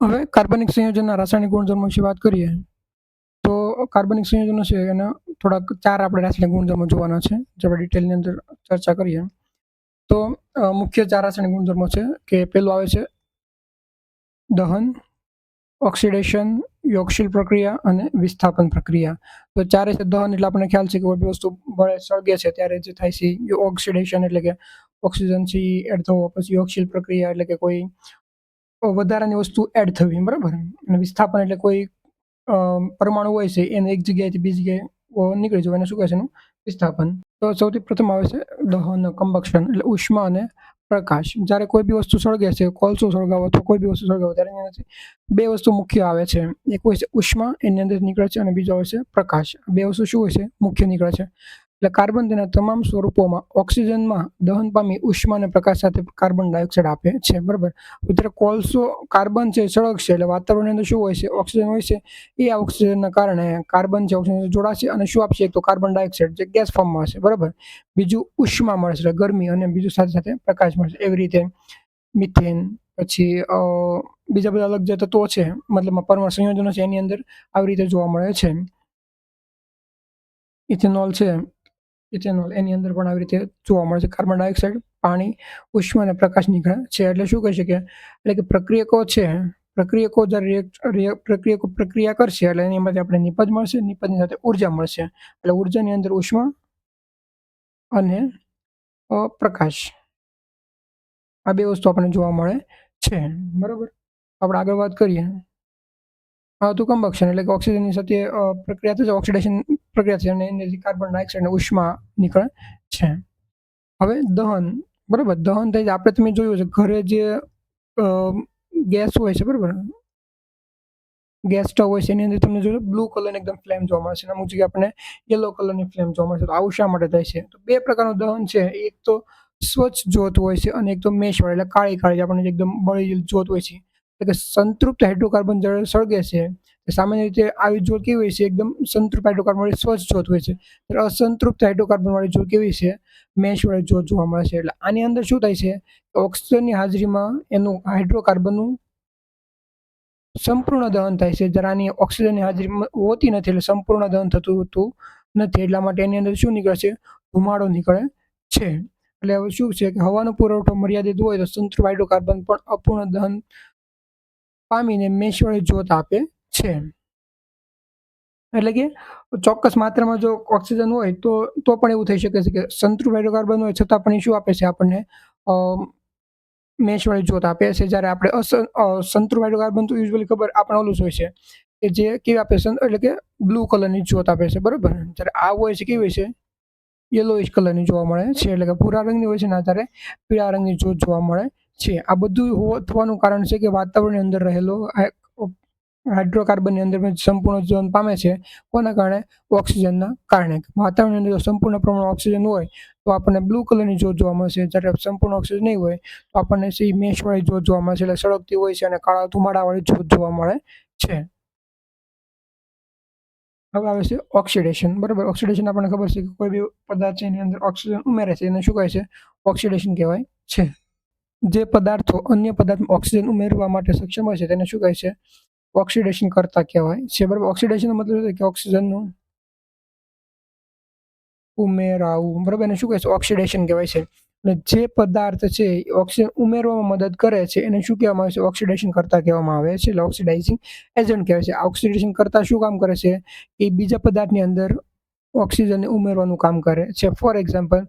હવે કાર્બનિક સંયોજનના રાસાયણિક ગુણધર્મો વિશે વાત કરીએ, તો કાર્બનિક સંયોજનો છે એના થોડાક ચાર આપણે રાસાયણિક ગુણધર્મો જોવાના છે, જે આપણે ડિટેલની અંદર ચર્ચા કરીએ. તો મુખ્ય ચાર રાસાયણિક ગુણધર્મો છે કે પેલું આવે છે દહન, ઓક્સિડેશન, યોગશીલ પ્રક્રિયા અને વિસ્થાપન પ્રક્રિયા. તો ચારે છે દહન એટલે આપણને ખ્યાલ છે કે કોઈ વસ્તુ બળે સળગે છે ત્યારે જે થાય છે ઓક્સિડેશન એટલે કે ઓક્સિજન છે એડ થવો, પછી યોગશીલ પ્રક્રિયા એટલે કે કોઈ વધારાની વસ્તુ એડ થવી બરાબર? અને વિસ્થાપન એટલે કોઈ પરમાણુ હોય છે, એને એક જગ્યાએથી બીજી જગ્યાએ નીકળી જવું એને શું કહે છે એનું? વિસ્થાપન. તો સૌથી પ્રથમ આવે છે દહન કમ્બક્શન એટલે ઉષ્મા અને પ્રકાશ. જ્યારે કોઈ બી વસ્તુ સળગે છે, કોલસો સળગાવો અથવા કોઈ બી વસ્તુ સળગાવો, ત્યારે એની અંદરથી બે વસ્તુ મુખ્ય આવે છે. એક હોય છે ઉષ્મા, એની અંદર નીકળે છે અને બીજો હોય છે પ્રકાશ. બે વસ્તુ શું હોય છે? મુખ્ય નીકળે છે. એટલે કાર્બન તેના તમામ સ્વરૂપોમાં ઓક્સિજનમાં દહન પામી ઉષ્મા અને પ્રકાશ સાથે કાર્બન ડાયોક્સાઇડ આપે છે, બરાબર? અત્યારે કોલસો કાર્બન છે એ સળગશે એટલે વાતાવરણની અંદર શું હોય છે? ઓક્સિજન હોય છે. એ આ ઓક્સિજનના કારણે કાર્બન છે ઓક્સિજન જોડાશે અને શું આપશે? તો કાર્બન ડાયોક્સાઇડ જે ગેસ ફોર્મમાં હશે, બરાબર? બીજું ઉષ્મા મળશે ગરમી અને બીજું સાથે સાથે પ્રકાશ મળશે. એવી રીતે મિથેન, પછી બીજા બધા અલગ જે તત્વો છે, મતલબ પરમાણુ સંયોજનો છે એની અંદર આવી રીતે જોવા મળે છે. ઇથેનોલ છે ઇથેનોલ એની અંદર પણ આવી રીતે જોવા મળે છે કાર્બન ડાયોક્સાઇડ પાણી ઉષ્મા અને પ્રકાશ નીકળે છે. એટલે શું કહી શકીએ? એટલે કે પ્રક્રિયકો છે. પ્રક્રિયકો જ્યારે react- રિયા- પ્રક્રિયકો પ્રક્રિયા કરશે એટલે એની માંથી આપણે નિપજ મળશે. નિપજની સાથે ઊર્જા મળશે. એટલે ઉર્જાની અંદર ઉષ્મા અને અ, પ્રકાશ. આ બે વસ્તુ આપણને જોવા મળે છે. બરાબર? આપણે આગળ વાત કરીએ. આ હતું કમ્બક્શન એટલે કે ઓક્સિજનની સાથે અ, પ્રક્રિયા થશે. ઓક્સિડેશન પ્રક્રિયા છે અને એનાથી કાર્બન ડાયોક્સાઇડ અને ઉષ્મા નીકળે છે. હવે દહન, બરાબર, દહન થઈ આપણે તમે જોયું છે, ઘરે જે ગેસ હોય છે, બરાબર? ગેસ સ્ટવ હોય છે, એની અંદર તમને જોયું બ્લુ કલરની એકદમ ફ્લેમ જોવા મળે છે. અને અમુક જગ્યાએ આપણને યલો કલરની ફ્લેમ જોવા મળે છે. તો આવું શા માટે થાય છે? તો બે પ્રકારનું દહન છે. એક તો સ્વચ્છ જ્યોત હોય છે અને એક તો મેશ વાળી એટલે કાળી કાળી આપણને એકદમ બળી જ્યોત હોય છે. એટલે કે સંતૃપ્ત હાઇડ્રોકાર્બન જળ સળગે છે. સામાન્ય રીતે આવી જોડ કેવી હોય છે? એકદમ સંતૃપ્ત હાઇડ્રોકાર્બન વાળી સ્વચ્છ જોત હોય છે. ત્યારે અસંતૃપ્ત હાઇડ્રોકાર્બન વાળી જ્યોત કેવી છે? મેશ વાળી જ્યોત જોવા મળે છે. એટલે આની અંદર શું થાય છે? ઓક્સિજનની હાજરીમાં એનું હાઇડ્રોકાર્બનનું સંપૂર્ણ દહન થાય છે. જ્યારે આની ઓક્સિજનની હાજરી હોતી નથી એટલે સંપૂર્ણ દહન થતું હોતું નથી. એટલા માટે એની અંદર શું નીકળે છે? ધુમાડો નીકળે છે. એટલે હવે શું છે કે હવાનો પુરવઠો મર્યાદિત હોય તો સંતૃપ્ત હાઇડ્રોકાર્બન પણ અપૂર્ણ દહન પામીને મેશવાળી જ્યોત આપે છે. એટલે કે ચોક્કસ માત્રામાં જો ઓક્સિજન હોય તો તો પણ એવું થઈ શકે છે કે સંતૃપ્ત હાઇડ્રોકાર્બન હોય છતાં પણ એ શું આપે છે આપણને. મેશવાળી જોત આપે છે જ્યારે આપણે સંતૃપ્ત હાઇડ્રોકાર્બન તો યુઝ્યુઅલી ખબર આપણે ઓલું હોય છે કે જે કેવી આપે છે, એટલે કે બ્લુ કલરની જોત આપે છે, બરાબર? જ્યારે આ હોય છે કેવી હોય છે? યલોઇશ કલરની જોવા મળે છે, એટલે કે ભૂરા રંગની હોય છે, ને ત્યારે પીળા રંગની જોત જોવા મળે છે. આ બધું થવાનું કારણ છે કે વાતાવરણની અંદર રહેલો હાઇડ્રોકાર્બનની અંદર સંપૂર્ણ જીવન પામે છે. કોના કારણે? ઓક્સિજનના કારણે. વાતાવરણની અંદર જો સંપૂર્ણ પ્રમાણમાં ઓક્સિજન હોય, તો આપણને બ્લુ કલરની જોત જોવા મળશે. જ્યારે સંપૂર્ણ ઓક્સિજન નહીં હોય, તો આપણને સી મેશવાળી જોત જોવા મળશે. એટલે સળગતી હોય છે અને કાળા ધુમાડાવાળી જોત જોવા મળે છે. હવે આવે છે ઓક્સિડેશન. બરાબર? ઓક્સિડેશન આપણને ખબર છે કે કોઈ બી પદાર્થ એની અંદર ઓક્સિજન ઉમેરે છે. એને શું કહે છે? ઓક્સિડેશન કહેવાય છે. જે પદાર્થો અન્ય પદાર્થમાં ઓક્સિજન ઉમેરવા માટે સક્ષમ હોય છે, તેને શું કહે છે? ઓક્સિડેશન કરતા કહેવાય. છે બરાબર ઓક્સિડેશનનો મતલબ કે ઓક્સિજનનું ઉમેરાવું. બરાબર? એને શું કહે છે? ઓક્સિડેશન કહેવાય છે. અને જે પદાર્થ છે, ઓક્સિજન ઉમેરવામાં મદદ કરે છે, એને શું કહેવામાં આવે છે? ઓક્સિડેશન કરતા કહેવામાં આવે છે. એટલે ઓક્સિડાઇઝિંગ એજન્ટ કહેવાય છે. ઓક્સિડેશન કરતા શું કામ કરે છે? એ બીજા પદાર્થની અંદર ઓક્સિજનને ઉમેરવાનું કામ કરે છે. ફોર એક્ઝામ્પલ,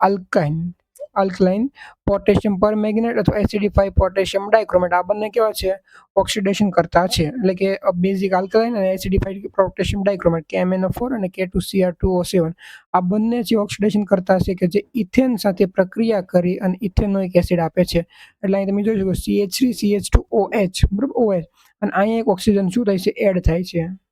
આલ્કાઇન. આલ્કલાઇન, પોટેશિયમ પર મેગ્નેટ અથવા એસિડિફાઈ પોટેશિયમ ડાયક્રોમેટ, આ બંને કેવા છે? ઓક્સિડેશન કરતા છે. એટલે કે બેઝિક આલ્કલાઇન અને એસિડિફાઈડ પોટેશિયમ ડાયક્રોમેટ, કે MnO4 અને K2Cr2O7 આ બંને જે ઓક્સિડેશન કરતા છે કે જે ઇથેન સાથે પ્રક્રિયા કરી અને ઇથેનનો એક એસિડ આપે છે. એટલે અહીં તમે જોઈ શકો CH3 CH2OH બરાબર? એચ અને અહીંયા એક ઓક્સિજન શું થાય છે? એડ થાય છે.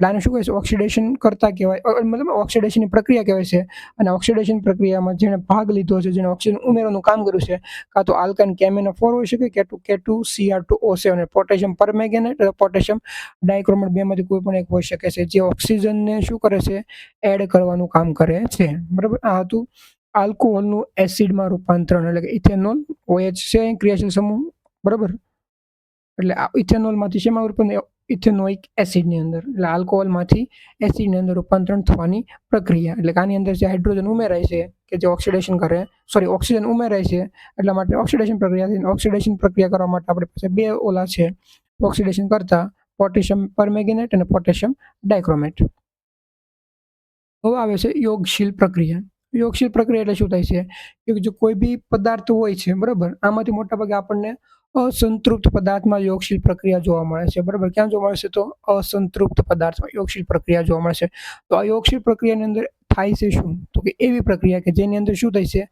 એટલે આને શું કહે છે ઓક્સિડેશન કરતા કહેવાય. મતલબ ઓક્સિડેશનની પ્રક્રિયા કહેવાય છે. અને ઓક્સિડેશન પ્રક્રિયામાં જેણે ભાગ લીધો છે, જેણે ઓક્સિજન ઉમેરવાનું કામ કર્યું છે, કાં તો આલ્કાઇન કેમેનો ફોર હોઈ શકે, K two K two CR two O seven potassium permanganate અથવા પોટેશિયમ ડાયક્રોમેટ બેમાંથી કોઈ પણ એક હોઈ શકે છે, જે ઓક્સિજનને શું કરે છે? એડ કરવાનું કામ કરે છે. બરાબર? આ હતું આલ્કોહોલનું એસિડમાં રૂપાંતરણ, એટલે કે ઇથેનોલ ઓએચ છે ક્રિયાશીલ સમૂહ. બરાબર? એટલે આ ઇથેનોલમાંથી શેમાં રૂપાંતર ઇથેનોઇક એસિડની અંદર, એટલે આલ્કોહોલમાંથી એસિડની અંદર રૂપાંતરણ થવાની પ્રક્રિયા. એટલે આની અંદર જે હાઇડ્રોજન ઉમેરાય છે, કે જે ઓક્સિડેશન કરે સોરી ઓક્સિજન ઉમેરાય છે, એટલા માટે ઓક્સિડેશન પ્રક્રિયા થઈને ઓક્સિડેશન પ્રક્રિયા કરવા માટે આપણી પાસે બે ઓલા છે. ઓક્સિડેશન કરતા પોટેશિયમ પરમેંગેનેટ અને પોટેશિયમ ડાયક્રોમેટ હવે આવે છે યોગશીલ પ્રક્રિયા. યોગશીલ પ્રક્રિયા એટલે શું થાય છે? કે જો કોઈ બી પદાર્થ હોય છે, બરાબર, આમાંથી મોટાભાગે આપણને અસંતૃપ્ત પદાર્થમાં યોગશીલ પ્રક્રિયા જોવા મળે છે. બરાબર? ક્યાં જોવા મળે છે તો અસંતૃપ્ત પદાર્થમાં યોગશીલ પ્રક્રિયા જોવા મળે છે. તો આ યોગશીલ પ્રક્રિયાની અંદર થાય છે શું? તો કે એવી પ્રક્રિયા કે જેની અંદર શું થાય છે?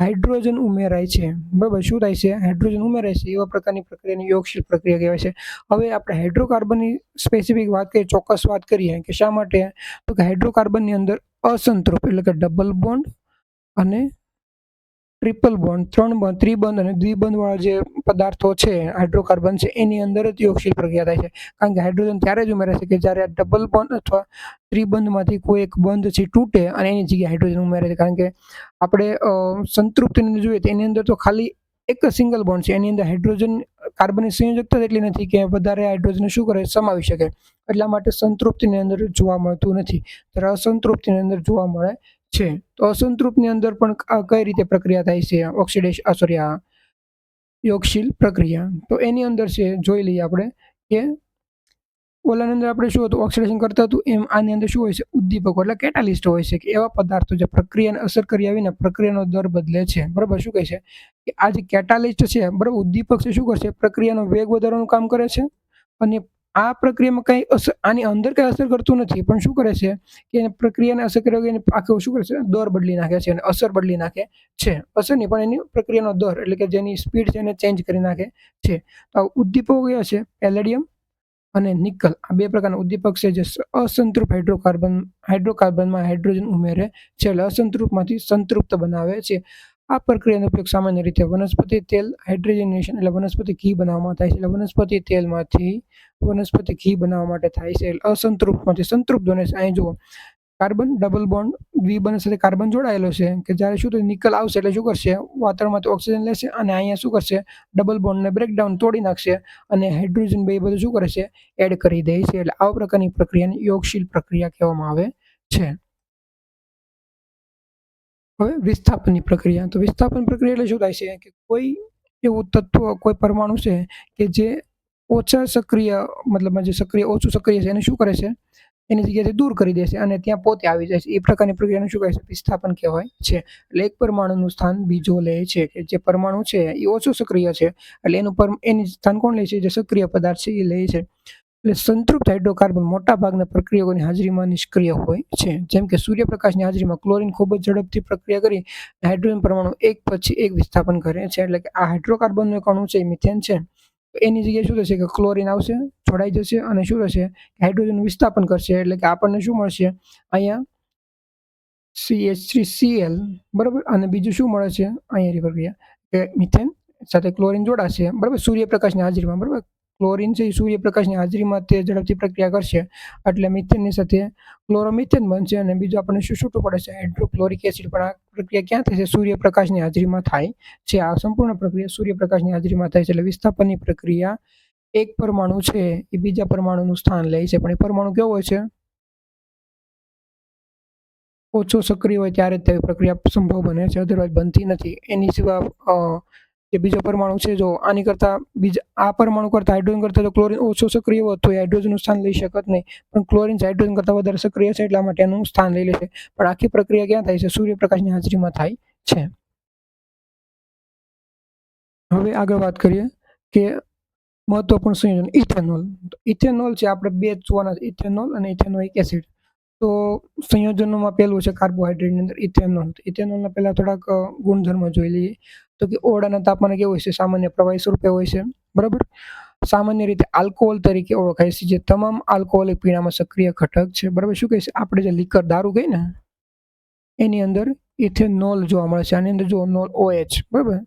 હાઇડ્રોજન ઉમેરાય છે. બરાબર? શું થાય છે? હાઇડ્રોજન ઉમેરાય છે. એવા પ્રકારની પ્રક્રિયાની યોગશીલ પ્રક્રિયા કહેવાય છે. હવે આપણે હાઇડ્રોકાર્બનની સ્પેસિફિક વાત કરીએ, ચોક્કસ વાત કરીએ કે શા માટે? તો કે હાઇડ્રોકાર્બનની અંદર અસંતૃપ્ત એટલે કે ડબલ બોન્ડ અને ટ્રિપલ બોન્ડ ત્રણ બંધ ત્રિબંધ અને દ્વિબંધવાળા જે પદાર્થો છે હાઇડ્રોકાર્બન છે, એની અંદર જ યોગશીલ પ્રક્રિયા થાય છે. કારણ કે હાઇડ્રોજન ત્યારે જ ઉમેરે છે કે જ્યારે આ ડબલ બોન્ડ અથવા ત્રિબંધમાંથી કોઈ એક બંધ છે, તૂટે અને એની જગ્યાએ હાઇડ્રોજન ઉમેરે છે. કારણ કે આપણે સંતૃપ્તિની જોઈએ તો એની અંદર તો ખાલી એક સિંગલ બોન્ડ છે. એની અંદર હાઇડ્રોજન કાર્બનની સંયોજકતા એટલી નથી કે વધારે હાઇડ્રોજન શું કરે? સમાવી શકે. એટલા માટે સંતૃપ્તિની અંદર જોવા મળતું નથી. ત્યારે અસંતૃપ્તિની અંદર જોવા મળે છે. તો અસંતૃપ્તની અંદર પણ કઈ રીતે પ્રક્રિયા થાય છે? ઓક્સિડેશ સોરી, આ યોગશીલ પ્રક્રિયા. તો એની અંદર છે, જોઈ લઈએ આપણે કે ઓલાની અંદર આપણે શું હતું? ઓક્સિડેશન કરતા હતું. એમ આની અંદર શું હોય છે? ઉદ્દીપકો એટલે કેટાલિસ્ટ હોય છે કે એવા પદાર્થો જે પ્રક્રિયાને અસર કરી આવીને પ્રક્રિયાનો દર બદલે છે. બરાબર? શું કહે છે? કે આ જે કેટાલિસ્ટ છે, બરાબર? ઉદ્દીપક છે, શું કરશે? પ્રક્રિયાનો વેગ વધારવાનું કામ કરે છે અને આ પ્રક્રિયામાં કંઈ અસર, આની અંદર કંઈ અસર કરતું નથી, પણ શું કરે છે કે એને પ્રક્રિયાને અસર કરે એને આખું, શું કરે છે? દર બદલી નાખે છે અને અસર બદલી નાખે છે. અસર નહીં, પણ એની પ્રક્રિયાનો દર, એટલે કે જેની સ્પીડ છે એને ચેન્જ કરી નાખે છે. તો ઉદ્દીપકો કયા છે? પેલેડિયમ અને નિકલ. આ બે પ્રકારના ઉદ્દીપક છે જે અસંતૃપ્ત હાઇડ્રોકાર્બન, હાઇડ્રોકાર્બનમાં હાઇડ્રોજન ઉમેરે છે, એટલે અસંતૃપ્તમાંથી સંતૃપ્ત બનાવે છે. આ પ્રક્રિયાનો ઉપયોગ સામાન્ય રીતે વનસ્પતિ તેલ, હાઇડ્રોજનેશન એટલે વનસ્પતિ ઘી બનાવવામાં થાય છે. એટલે વનસ્પતિ તેલમાંથી વનસ્પતિ ઘી બનાવવા માટે થાય છે. એટલે અસંતૃપ્તમાંથી સંતૃપ્ત બને છે. અહીં જુઓ. કાર્બન ડબલ બોન્ડ દ્વિબંધ સાથે કાર્બન જોડાયેલો છે કે જ્યારે શું થયું નિકલ આવશે એટલે શું કરશે? વાતાવરણમાંથી ઓક્સિજન લેશે અને અહીંયા શું કરશે? ડબલ બોન્ડને બ્રેકડાઉન તોડી નાખશે અને હાઇડ્રોજન બે બધું શું કરે છે? એડ કરી દે છે. એટલે આ પ્રકારની પ્રક્રિયાને યોગશીલ પ્રક્રિયા કહેવામાં આવે છે. હવે વિસ્થાપનની પ્રક્રિયા. તો વિસ્થાપન પ્રક્રિયા એટલે શું થાય છે? કે કોઈ એવું તત્વ, કોઈ પરમાણુ છે કે જે ઓછા સક્રિય, મતલબ જે સક્રિય, ઓછું સક્રિય છે, એને શું કરે છે? એની જગ્યાથી દૂર કરી દેશે અને ત્યાં પોતે આવી જાય છે. એ પ્રકારની પ્રક્રિયાને શું કહે છે? વિસ્થાપન કહેવાય છે. એટલે એક પરમાણુનું સ્થાન બીજો લે છે કે જે પરમાણુ છે એ ઓછું સક્રિય છે. એટલે એનું પર એની સ્થાન કોણ લે છે? જે સક્રિય પદાર્થ છે એ લે છે. એટલે સંતૃપ્ત હાઇડ્રોકાર્બન મોટા ભાગના પ્રક્રિયકોની હાજરીમાં નિષ્ક્રિય હોય છે. જેમ કે સૂર્યપ્રકાશની હાજરીમાં ક્લોરિન ખૂબ જ ઝડપથી પ્રક્રિયા કરી હાઇડ્રોજન પરમાણુ એક પછી એક વિસ્થાપન કરે છે. એટલે કે આ હાઇડ્રોકાર્બનનું એક છે મિથેન છે. એની જગ્યાએ શું થશે કે ક્લોરિન આવશે જોડાઈ જશે અને શું થશે હાઇડ્રોજન વિસ્થાપન કરશે. એટલે કે આપણને શું મળશે? અહીંયા સી એચ થ્રી સીએલ બરાબર? અને બીજું શું મળે છે? અહીંયા પ્રક્રિયા કે મિથેન સાથે ક્લોરીન જોડાશે. બરાબર? સૂર્યપ્રકાશની હાજરીમાં, બરાબર? ક્લોરીન છે, એ સૂર્યપ્રકાશની હાજરીમાં તે ઝડપથી પ્રક્રિયા કરશે. એટલે મિથેનની સાથે ક્લોરોમિથેન બનશે અને બીજું આપણને શું છૂટું પડે છે? Hydrochloric acid. પણ આ પ્રક્રિયા ક્યાં થશે સૂર્યપ્રકાશની હાજરીમાં થાય છે. આ સંપૂર્ણ પ્રક્રિયા સૂર્યપ્રકાશની હાજરીમાં થાય છે. એટલે વિસ્થાપનની પ્રક્રિયા એક પરમાણુ છે. એ બીજા પરમાણુનું સ્થાન લે છે. પણ એ પરમાણુ કેવો હોય છે? ઓછો સક્રિય હોય ત્યારે તેવી પ્રક્રિયા સંભવ બને છે. અધરવાઇઝ બનતી નથી. એની સિવાય જે બીજો પરમાણુ છે, જો આની કરતાં બીજા, આ પરમાણુ કરતાં હાઇડ્રોજન કરતાં જો ક્લોરિન ઓછો સક્રિય હોત, તો હાઇડ્રોજનનું સ્થાન લઈ શકત નહીં. પણ ક્લોરિન હાઇડ્રોજન કરતાં વધારે સક્રિય છે એટલા માટે એનું સ્થાન લઈ લેશે. પણ આખી પ્રક્રિયા ક્યાં થાય છે? સૂર્યપ્રકાશની હાજરીમાં થાય છે. હવે આગળ વાત કરીએ કે મહત્વપૂર્ણ સંયોજન ઇથેનોલ. ઇથેનોલ છે આપણે બે જોવાના ઇથેનોલ અને ઇથેનોઇક એસિડ. તો સંયોજનોમાં પહેલું છે કાર્બોહાઈડ્રેટની અંદર ઇથેનોલ. ઇથેનોલના પહેલાં થોડાક ગુણધર્મ જોઈ લઈએ. તો કે ઓરડાના તાપમાન કેવું હોય છે? સામાન્ય પ્રવાહી સ્વરૂપે હોય છે. બરાબર? સામાન્ય રીતે આલ્કોહોલ તરીકે ઓળખાય છે, જે તમામ આલ્કોહોલિક પીણામાં સક્રિય ઘટક છે. બરાબર? શું કહે છે? આપણે જે લીકર દારૂ કહીએ ને, એની અંદર ઇથેનોલ જોવા મળે છે. આની અંદર જો નોલ ઓએચ બરાબર?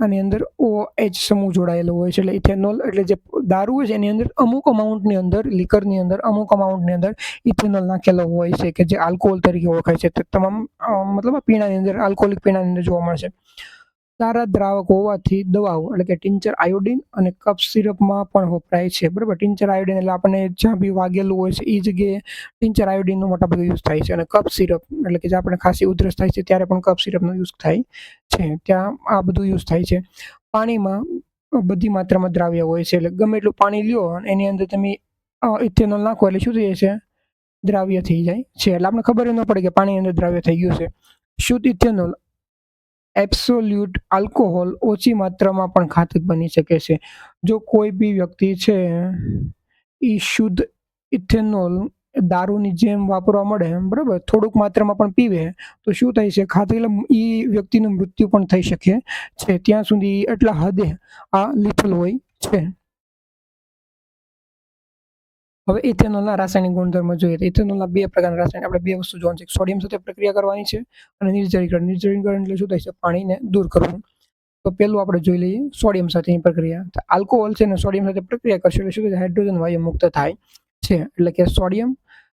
આની અંદર ઓ એચ સમૂહ જોડાયેલો હોય છે. એટલે ઇથેનોલ એટલે જે દારૂ હોય છે, એની અંદર અમુક અમાઉન્ટની અંદર લીકરની અંદર, અમુક અમાઉન્ટની અંદર ઇથેનોલ નાખેલો હોય છે, કે જે આલ્કોહોલ તરીકે ઓળખાય છે. તમામ મતલબ પીણાની અંદર આલ્કોહોલિક પીણાની અંદર જોવા મળે છે. સારા દ્રાવક હોવાથી દવાઓ એટલે કે ટિંચર આયોડિન અને કફ સિરપમાં પણ વપરાય છે. બરાબર? ટિંચર આયોડિન એટલે આપણને જ્યાં બી વાગેલું હોય છે એ જગ્યાએ ટિંચર આયોડિનનો મોટા ભાગે યુઝ થાય છે અને કફ સિરપ એટલે કે જે આપણે ખાંસી ઉધરસ થાય છે, ત્યારે પણ કફ સિરપનો યુઝ થાય છે. ત્યાં આ બધું યુઝ થાય છે. પાણીમાં બધી માત્રામાં દ્રાવ્ય હોય છે એટલે ગમે એટલું પાણી લ્યો અને એની અંદર તમે ઇથેનોલ નાખો એટલે શું થઈ છે દ્રાવ્ય થઈ જાય છે. એટલે આપણે ખબર ન પડે કે પાણી અંદર દ્રાવ્ય થઈ ગયું છે. શુદ્ધ ઇથેનોલ એબ્સોલ્યુટ આલ્કોહોલ ઓછી માત્રામાં પણ ઘાતક બની શકે છે. જો કોઈ બી વ્યક્તિ છે એ શુદ્ધ ઇથેનોલ દારૂની જેમ વાપરવા મળે, બરાબર, થોડુંક માત્રામાં પણ પીવે, તો શું થાય છે? ખાતે એ વ્યક્તિનું મૃત્યુ પણ થઈ શકે છે. ત્યાં સુધી એટલા હદે આ લિથલ હોય છે. હવે ઇથેનોલના રાસાયણિક ગુણધર્મો જોઈએ તો ઇથેનોલના બે પ્રકારના રાસાયણિક, આપણે બે વસ્તુ જોવાની છે. સોડિયમ સાથે પ્રક્રિયા કરવાની છે અને નિર્જલીકરણ નિર્જલીકરણ એટલે શું થાય? છે પાણીને દૂર કરવું તો પહેલું આપણે જોઈ લઈએ સોડિયમ સાથેની પ્રક્રિયા. તો આલ્કોહોલ છે ને સોડિયમ સાથે પ્રક્રિયા કરશે એટલે શું થાય? હાઇડ્રોજન વાયુ મુક્ત થાય છે. એટલે કે sodium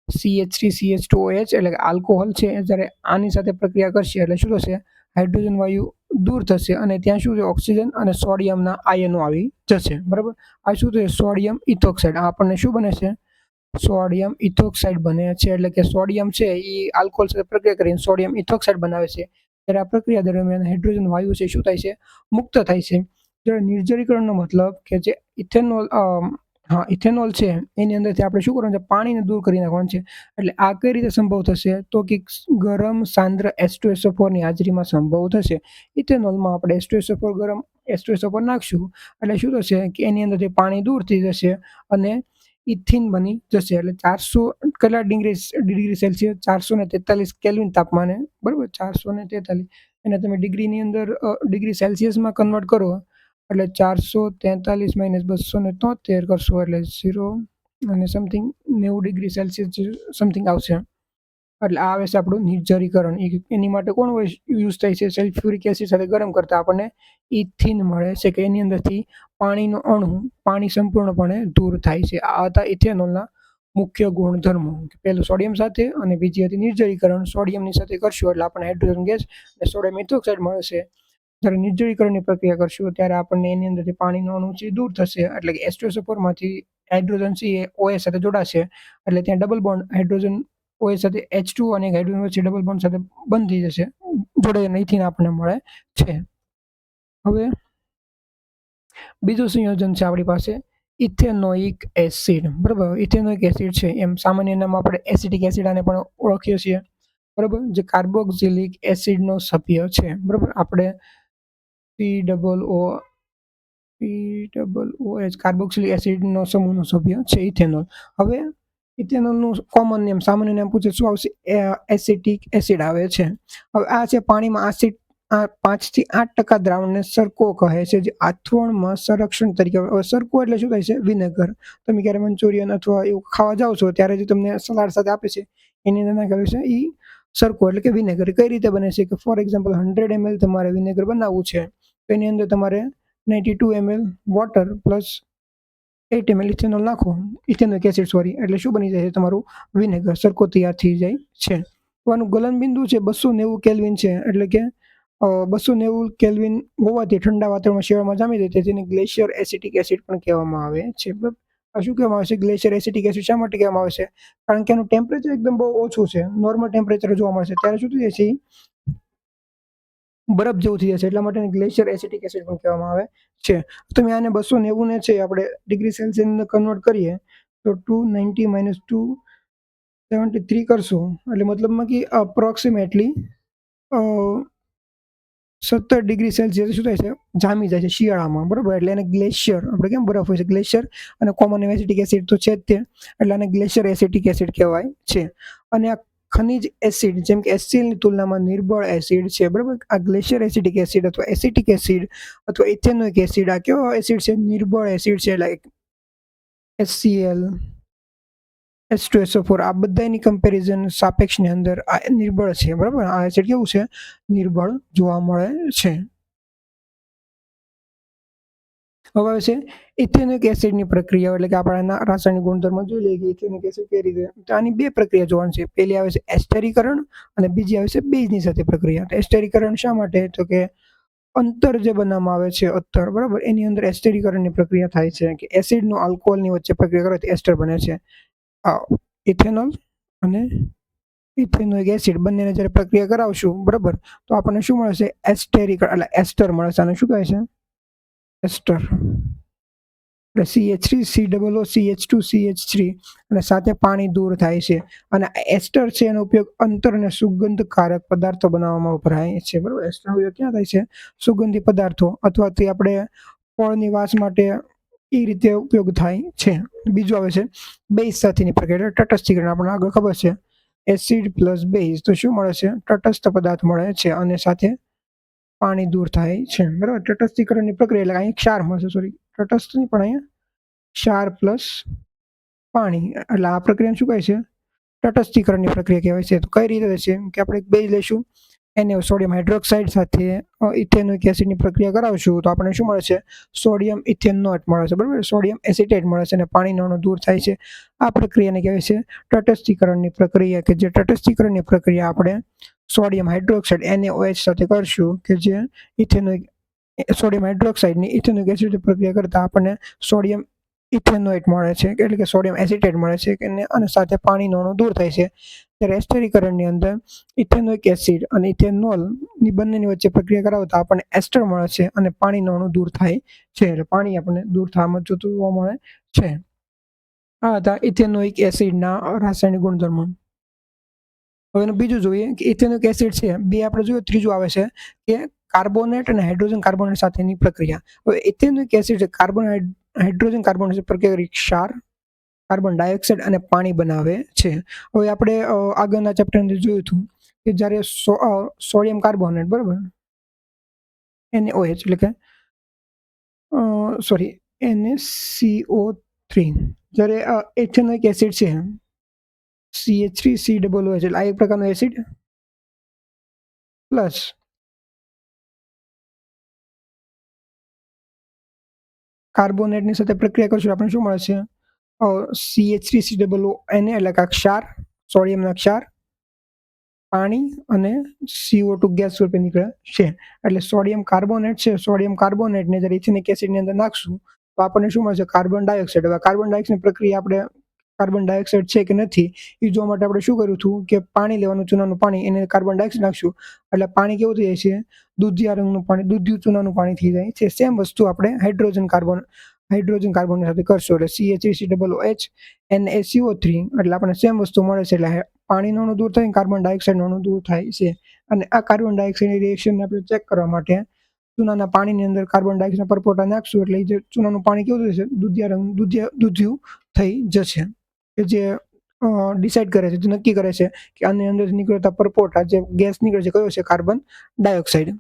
CH three CH two H એટલે કે આલ્કોહોલ છે જ્યારે આની સાથે પ્રક્રિયા કરશે એટલે શું થશે? હાઇડ્રોજન વાયુ દૂર થશે અને ત્યાં શું છે? ઓક્સિજન અને સોડિયમના આયનો આવી જશે. બરાબર? આ શું થશે સોડિયમ ઇથોક્સાઇડ. આપણને શું બને છે? સોડિયમ ઇથોક્સાઇડ બને છે. એટલે કે સોડિયમ છે એ આલ્કોહોલ સાથે પ્રક્રિયા કરીને સોડિયમ ઇથોક્સાઇડ બનાવે છે. ત્યારે આ પ્રક્રિયા દરમિયાન હાઇડ્રોજન વાયુ છે શું થાય છે? મુક્ત થાય છે. જ્યારે નિર્જરીકરણનો મતલબ કે જે ઇથેનોલ હા, ઇથેનોલ છે. એની અંદરથી આપણે શું કરવાનું છે? પાણીને દૂર કરી નાખવાનું છે. એટલે આ કઈ રીતે સંભવ થશે? તો કે ગરમ સાંદ્ર એસ્ટોએસોફોરની હાજરીમાં સંભવ થશે. ઇથેનોલમાં આપણે એસ્ટોએસોફોર ગરમ એસ્ટોએસોફોર નાખશું. એટલે શું થશે કે એની અંદરથી પાણી દૂર થઈ જશે અને ઇથિન બની જશે. એટલે ચારસો કેટલા ડિગ્રી ડિગ્રી સેલ્સિયસ? ચારસો ને તેતાલીસ કેલ્વિન તાપમાને. બરાબર? ચારસો ને તેતાલીસ. એને તમે ડિગ્રીની અંદર ડિગ્રી સેલ્સિયસમાં કન્વર્ટ કરો. એટલે ચારસો તેતાલીસ માઇનસ બસો ને તોતેર કરશો એટલે ઝીરો અને સમથિંગ નેવું ડિગ્રી સેલ્સિયસ સમથિંગ આવશે. એટલે આ આવે છે આપણું નિર્જરીકરણ. એની માટે કોણ યુઝ થાય છે? સલ્ફ્યુરિક એસિડ સાથે ગરમ કરતાં આપણને ઇથિન મળે છે કે એની અંદરથી પાણીનો અણુ પાણી સંપૂર્ણપણે દૂર થાય છે. આ હતા ઇથેનોલના મુખ્ય ગુણધર્મો. પહેલું સોડિયમ સાથે અને બીજી હતી નિર્જરીકરણ. સોડિયમની સાથે કરશું એટલે આપણને હાઇડ્રોજન ગેસ અને સોડિયમ ઇથોક્સાઇડ મળશે જ્યારે નિર્જળીકરણની પ્રક્રિયા કરશું, ત્યારે આપણને એની અંદરથી પાણીનો અણુ છે દૂર થશે, એટલે કે એસ્ટ્રોસોફોરમાંથી હાઇડ્રોજન સી એ સાથે જોડાશે, એટલે ત્યાં ડબલ બોન્ડ હાઇડ્રોજન ઓએસ સાથે એચ ટુ અને હાઇડ્રોજન વચ્ચે ડબલ બોન્ડ સાથે બંધ થઈ જશે, જોડે નહીંથી આપણને મળે છે. હવે બીજું સંયોજન છે આપણી પાસે ઇથેનોઇક એસિડ, બરાબર? ઇથેનોઇક એસિડ છે, એમ સામાન્ય નામ આપણે એસિટિક એસિડ આને પણ ઓળખીએ છીએ, બરાબર? જે કાર્બોક્સિલિક એસિડનો સભ્ય છે, બરાબર? આપણે P double O P double O H carboxylic એસિડનો સમૂહનો સભ્ય છે ઇથેનોલ. હવે ઇથેનોલનું કોમન નેમ સામાન્ય નેમ પૂછે શું આવશે? એસિટિક એસિડ આવે છે. હવે આ છે પાણીમાં આસિડ આ પાંચથી આઠ ટકા દ્રાવણને સરકો કહે છે, જે આથવણમાં સંરક્ષણ તરીકે હવે સરકો એટલે શું થાય છે? વિનેગર. તમે ક્યારે મંચુરિયન અથવા એવું ખાવા જાઓ છો, ત્યારે જે તમને સલાડ સાથે આપે છે, એની અંદર નાખેલું છે એ સરકો એટલે કે વિનેગર. કઈ રીતે બને છે? કે ફોર એક્ઝામ્પલ હંડ્રેડ એમએલ તમારે વિનેગર બનાવવું છે. એની અંદર તમારે ninety two ML water plus eight ML ethanol નાખો. ઇથેનોઇક એસિડ સોરી એટલે શું બની જાય છે? તમારું વિનેગર સરખો તૈયાર થઈ જાય છે. તો આનું ગલન બિંદુ છે બસો નેવું કેલ્વિન છે. એટલે કે બસો નેવું કેલ્વિન હોવાથી ઠંડા વાતાવરણમાં શિયાળામાં જામી જાય છે. જેને ગ્લેશિયર એસિટિક એસિડ પણ કહેવામાં આવે છે. આ શું કહેવામાં આવે છે? ગ્લેશિયર એસિટિક એસિડ શા માટે કહેવામાં આવે છે? કારણ કે એનું ટેમ્પરેચર એકદમ બહુ ઓછું છે. નોર્મલ ટેમ્પરેચર જોવા મળશે ત્યારે શું થઈ જાય છે? બરફ જેવું થઈ જશે, એટલા માટે ગ્લેશિયર એસિટિક એસિડ પણ કહેવામાં આવે છે. તો મેં આને બસો નેવું ને છે, આપણે ડિગ્રી સેલ્સિયસ કન્વર્ટ કરીએ, તો two ninety minus two seventy three કરશું. એટલે મતલબમાં કે અપ્રોક્સિમેટલી સત્તર ડિગ્રી સેલ્સિયસ શું થાય છે? જામી જાય છે શિયાળામાં, બરાબર? એટલે એને ગ્લેશિયર આપણે કેમ બરફ હોય છે? ગ્લેશિયર અને કોમન એસિટિક એસિડ તો છે જ તે. એટલે આને ગ્લેશિયર એસિટિક એસિડ કહેવાય છે. અને આ ખનિજ એસિડ, જેમ કે એસસીએલની તુલનામાં નિર્બળ એસિડ છે, બરાબર? આ ગ્લેશિયર એસિડિક એસિડ અથવા એસિટિક એસિડ અથવા ઇથેનોઇક એસિડ, આ કેવો એસિડ છે? નિર્બળ એસિડ છે like SCL S two SO four આ બધાની કમ્પેરિઝન સાપેક્ષની અંદર આ નિર્બળ છે, બરાબર? આ એસિડ કેવું છે? નિર્બળ જોવા મળે છે. હવે છે. ઇથેનિક એસિડની પ્રક્રિયા એટલે કે આપણે રાસાયણિક ગુણધર્મો જોઈ લઈએ કે ઇથેનિક એસિડ કઈ રીતે તો આની બે પ્રક્રિયા જોવાની છે. પહેલી આવે છે એસ્ટરીકરણ અને બીજી આવે છે બેઝની સાથે પ્રક્રિયા. તો એસ્ટરીકરણ શા માટે? તો કે અંતર જે બનાવવામાં આવે છે અત્તર, બરાબર? એની અંદર એસ્ટરીકરણની પ્રક્રિયા થાય છે. કે એસિડનું આલ્કોહોલની વચ્ચે પ્રક્રિયા કરવાથી એસ્ટર બને છે. ઇથેનોલ અને ઇથેનોઇક એસિડ બંનેને જ્યારે પ્રક્રિયા કરાવશું, બરાબર? તો આપણને શું મળશે? એસ્ટેરિક એટલે એસ્ટર મળશે. આને શું કહે છે? એસ્ટર એટલે C H three C double O C H two C H three અને સાથે પાણી દૂર થાય છે. અને એસ્ટર છે એનો ઉપયોગ અંતર અને સુગંધકારક પદાર્થો બનાવવામાં વપરાય છે. બરાબર? એસ્ટરનો ઉપયોગ ક્યાં થાય છે? સુગંધી પદાર્થો અથવા તે આપણે ફળની વાસ માટે એ રીતે ઉપયોગ થાય છે. બીજું આવે છે બેઝ સાથેની પ્રક્રિયા. તટસ્થીકરણ આપણને આગળ ખબર છે. એસિડ પ્લસ બેઝ તો શું મળે છે? તટસ્થ પદાર્થ મળે છે અને સાથે પાણી દૂર થાય છે, બરાબર? તટસ્થીકરણની પ્રક્રિયા, એટલે અહીંયા ક્ષાર મળશે સોરી તટસ્થ નહીં પણ અહીંયા ક્ષાર પ્લસ પાણી, એટલે આ પ્રક્રિયા શું કહે છે? તટસ્થીકરણની પ્રક્રિયા કહેવાય છે. તો કઈ રીતે છે? કે આપણે એક બેઝ લઈશું. એને સોડિયમ હાઇડ્રોક્સાઇડ સાથે ઇથેનોઇક એસિડની પ્રક્રિયા કરાવશું. તો આપણને શું મળે છે? સોડિયમ ઇથેનોટ મળે છે બરાબર? સોડિયમ એસિટેટ મળે છે અને પાણી અણુ દૂર થાય છે. આ પ્રક્રિયાને કહેવાય છે તટસ્થીકરણની પ્રક્રિયા, કે જે તટસ્થીકરણની પ્રક્રિયા આપણે સોડિયમ હાઇડ્રોક્સાઇડ એનએઓએચ સાથે કરશું કે જે ઇથેનોઇક સોડિયમ હાઇડ્રોક્સાઇડની ઇથેનોઇક એસિડ પ્રક્રિયા કરતાં આપણને સોડિયમ ઇથેનોઇટ મળે છે, એટલે કે સોડિયમ એસિટેટ મળે છે કે અને સાથે પાણીનો અણુ દૂર થાય છે. ત્યારે એસ્ટરીકરણની અંદર ઇથેનોઇક એસિડ અને ઇથેનોલની બંનેની વચ્ચે પ્રક્રિયા કરાવતા આપણને એસ્ટર મળે છે અને પાણીનો અણુ દૂર થાય છે, એટલે પાણી આપણને દૂર થવામાં જોવા મળે છે. આ હતા ઇથેનોઇક એસિડના રાસાયણિક ગુણધર્મો. હવે એનું બીજું જોઈએ કે ઇથેનિક એસિડ છે, બે આપણે જોઈએ, ત્રીજું આવે છે કે કાર્બોનેટ અને હાઇડ્રોજન કાર્બોનેટ સાથેની પ્રક્રિયા. હવે ethanoic acid carbon hydrogen carbonate પ્રક્રિયા ક્ષાર કાર્બન ડાયોક્સાઇડ અને પાણી બનાવે છે. હવે આપણે આગળના ચેપ્ટર અંદર જોયું હતું કે જ્યારે સોડિયમ કાર્બોનેટ બરાબર? એને ઓએચ એટલે કે સોરી એને સીઓ થ્રી જ્યારે એથેનોઇક એસિડ છે CH3 થ્રી સી ડબલ એટલે આ એક પ્રકારનો એસિડ પ્લસ કાર્બોનેટની સાથે પ્રક્રિયા કરશું. આપણે શું મળે છે? CH3 થ્રી સી ડબલ એને એટલે કે ક્ષાર, સોડિયમના ક્ષાર, પાણી અને સીઓ ટુ ગેસ સ્વરૂપે નીકળે છે. એટલે સોડિયમ કાર્બોનેટ છે. સોડિયમ કાર્બોનેટને જ્યારે ઇથેનિક એસિડની અંદર નાખશું, તો આપણને શું મળશે કાર્બન ડાયોક્સાઇડ હવે કાર્બન ડાયોક્સાઇડની પ્રક્રિયા આપણે કાર્બન ડાયોક્સાઇડ છે કે નથી, એ જોવા માટે આપણે શું કર્યું હતું કે પાણી લેવાનું, ચૂનાનું પાણી એને કાર્બન ડાયોક્સાઇડ નાખશું. એટલે પાણી કેવું થઈ જાય છે? દૂધિયા રંગનું પાણી દૂધિયું ચૂનાનું પાણી થઈ જાય છે. સેમ વસ્તુ આપણે હાઇડ્રોજન કાર્બન હાઇડ્રોજન કાર્બન સાથે કરશું. એટલે C H C double H N A CO three એટલે આપણને સેમ વસ્તુ મળે છે. એટલે પાણીનો અણુ દૂર થાય કાર્બન ડાયોક્સાઇડનો અણુ દૂર થાય છે. અને આ કાર્બન ડાયોક્સાઇડની રિએક્શનને આપણે ચેક કરવા માટે ચૂનાના પાણીની અંદર કાર્બન ડાયોક્સાઇડ પરપોટા નાખશું. એટલે જે ચૂનાનું પાણી કેવું થશે દૂધિયા રંગ દૂધિયા દૂધિયું થઈ જશે. કે જે ડિસાઇડ કરે છે, જે નક્કી કરે છે કે આની અંદર નીકળતા પરપોટા જે ગેસ નીકળે છે, કયો છે કાર્બન ડાયોક્સાઇડ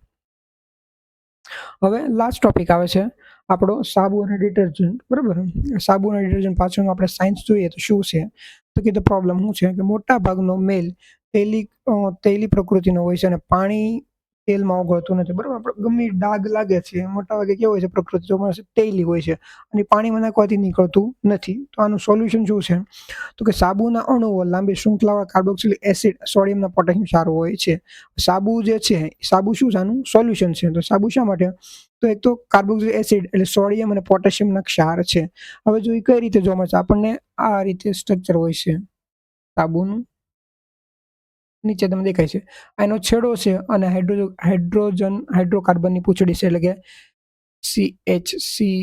હવે લાસ્ટ ટોપિક આવે છે આપણો સાબુ અને ડિટર્જન્ટ બરાબર? સાબુ અને ડિટર્જન્ટ પાછળનું આપણે સાયન્સ જોઈએ તો શું છે? તો કે પ્રોબ્લેમ શું છે? કે મોટા ભાગનો મેલ તેલી તેલી પ્રકૃતિનો હોય છે અને પાણી તેલમાં ઓગળતું નથી, બરાબર? આપણે ગમે ડાઘ લાગે છે, મોટા ભાગે કેવું હોય છે, પ્રકૃતિ જોવા તેલી હોય છે અને પાણીમાં નાખવાથી નીકળતું નથી. તો આનું સોલ્યુશન શું છે? તો કે સાબુના અણુઓ લાંબી શૃંખલાવાળા કાર્બોક્સિલિક એસિડ, સોડિયમના પોટેશિયમ સારું હોય છે. સાબુ જે છે સાબુ શું છે? આનું સોલ્યુશન છે. તો સાબુ શા માટે? તો એક તો કાર્બોક્સિલિક એસિડ એટલે સોડિયમ અને પોટેશિયમના ક્ષાર છે. હવે જો કઈ રીતે જોવા મળશે આપણને આ રીતે સ્ટ્રક્ચર હોય છે. સાબુનું નીચે તમને દેખાય છે. આ એનો છેડો છે અને હાઇડ્રો, હાઇડ્રોજન, હાઇડ્રોકાર્બનની પૂંછડી છે, એટલે કે સી એચ સી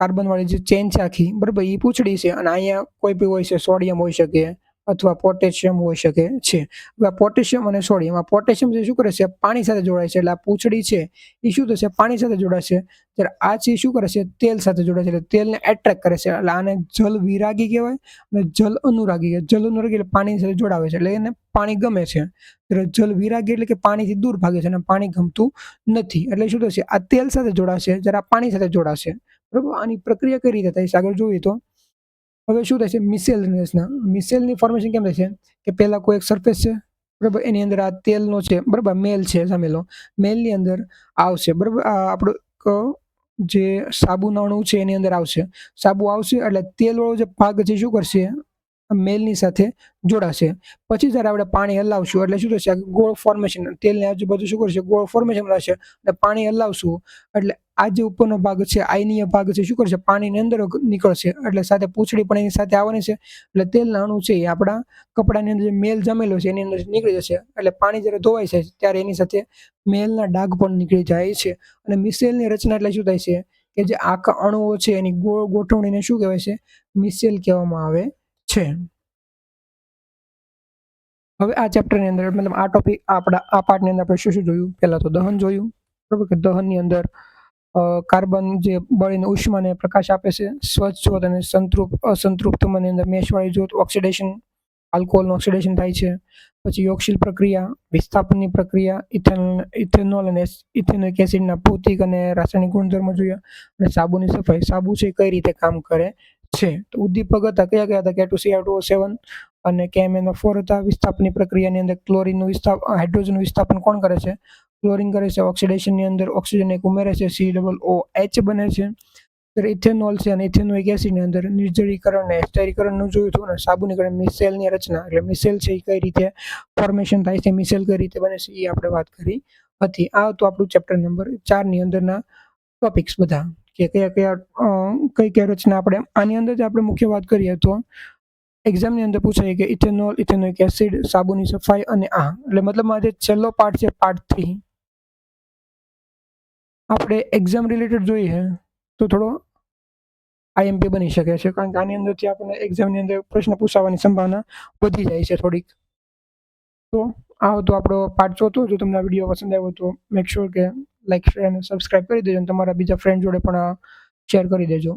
કાર્બન વાળી જે ચેન છે આખી, બરાબર એ પૂંછડી છે અને અહીંયા કોઈ બી હોય છે, સોડિયમ હોઈ શકે અથવા પોટેશિયમ હોઈ શકે છે. હવે આ પોટેશિયમ અને સોડિયમ, આ પોટેશિયમ જે શું કરે છે? પાણી સાથે જોડાય છે. એટલે આ પૂંછડી છે, એ શું થશે? પાણી સાથે જોડાશે જ્યારે આ છે શું કરે છે? તેલ સાથે જોડાય છે. એટલે તેલને એટ્રેક્ટ કરે છે. એટલે આને જલ વિરાગી કહેવાય અને જલ અનુરાગી કહેવાય. જલ અનુરાગી એટલે પાણી સાથે જોડાવે છે. એટલે એને પાણી ગમે છે. ત્યારે જલ વિરાગી એટલે કે પાણીથી દૂર ભાગે છે અને પાણી ગમતું નથી. એટલે શું થશે? આ તેલ સાથે જોડાશે. જ્યારે આ પાણી સાથે જોડાશે. બરોબર? આની પ્રક્રિયા કઈ રીતે થાય છે? આગળ જોઈએ તો. હવે શું થશે છે મિસેલનેસના મિસેલની ફોર્મેશન કેમ છે કે પહેલાં કોઈ એક સરફેસ છે, બરાબર? એની અંદર આ તેલનો છે, બરાબર? મેલ છે સામેલો. મેલની અંદર આવશે, બરાબર? આપણો જે સાબુના અણુ છે એની અંદર આવશે. સાબુ આવશે એટલે તેલવાળો જે ભાગ છે શું કરશે? મેલની સાથે જોડાશે. પછી જ્યારે આપણે પાણી હલાવશું, એટલે શું થશે? ગોળ ફોર્મેશન તેલની આજુબાજુ શું કરશે? ગોળ ફોર્મેશન રહેશે. અને પાણી હલાવશું. એટલે આ જે ઉપરનો ભાગ છે આયનીય ભાગ છે, શું કરશે? પાણીની અંદર નીકળશે. એટલે સાથે પૂંછડી પણ એની સાથે આવવાની છે. એટલે તેલ અણુ છે એ આપણા કપડાની અંદર મેલ જમેલો છે, એની અંદર નીકળી જશે. એટલે પાણી જ્યારે ધોવાય છે, ત્યારે એની સાથે મેલના ડાઘ પણ નીકળી જાય છે. અને મિસેલની રચના એટલે શું થાય છે? કે જે આખા અણુઓ છે, એની ગોળ ગોઠવણીને શું કહેવાય છે? મિસેલ કહેવામાં આવે છે. હવે આ ચેપ્ટરની અંદર, મતલબ આ ટોપિક આપણા, આ પાર્ટની અંદર આપણે શું શું જોયું? પહેલા તો દહન જોયું. બરાબર કે દહનની અંદર કાર્બન જે બળીને ઉષ્માને પ્રકાશ આપે છે, સ્વચ્છ જ્યોત અને સંતૃપ્ત અસંતૃપ્તમાંની અંદર મેષવાળી જ્યોત ઓક્સિડેશન, આલ્કોહોલનું ઓક્સિડેશન થાય છે. પછી યોગશીલ પ્રક્રિયા, વિસ્થાપનની પ્રક્રિયા ઇથેનોલ ઇથેનોલ અને ઇથેનોઇક એસિડના ભૌતિક અને રાસાયણિક ગુણધર્મો જોઈએ. અને સાબુની સફાઈ, સાબુ છે કઈ રીતે કામ કરે છે? તો ઉદ્દીપક હતા, કયા કયા હતા? કે ટુ સીઆર ટુ સેવન અને કેએમએનો ફોર હતા. વિસ્થાપનની પ્રક્રિયાની અંદર ક્લોરીનનું વિસ્થાપ, હાઇડ્રોજનનું વિસ્થાપન કોણ કરે છે? ક્લોરીન કરે છે ઓક્સિડેશનની અંદર ઓક્સિજન એક ઉમેરે છે સી ડબલ ઓ એચ બને છે. ઇથેનોલ છે અને ઇથેનોઇક એસિડની અંદર નિર્જળીકરણ અને સ્ટેરીકરણનું જોયું હતું અને સાબુનીકરણ મિસેલની રચના, એટલે મિસેલ છે એ કઈ રીતે ફોર્મેશન થાય છે, મિસેલ કઈ રીતે બને છે એ આપણે વાત કરી હતી. આ હતું આપણું ચેપ્ટર નંબર ચારની અંદરના ટોપિક્સ બધા, કે કયા કયા કઈ કઈ રચના આપણે, આની અંદર જ આપણે મુખ્ય વાત કરીએ તો એક્ઝામની અંદર પૂછાય કે ઇથેનોલ ઇથેનોઇક એસિડ સાબુની સફાઈ અને આ. એટલે મતલબ આ જે છેલ્લો પાર્ટ છે પાર્ટ થ્રી આપણે એક્ઝામ રિલેટેડ જોઈએ તો થોડો આઈએમપી બની શકે છે, કારણ કે આની અંદરથી આપણને એક્ઝામની અંદર પ્રશ્ન પૂછાવાની સંભાવના વધી જાય છે થોડીક. તો આ હતો આપણો પાર્ટ ચોથો. જો તમને આ વીડિયો પસંદ આવ્યો તો મેક શ્યોર કે લાઈક શેર અને સબસ્ક્રાઇબ કરી દેજો અને તમારા બીજા ફ્રેન્ડ જોડે પણ શેર કરી દેજો.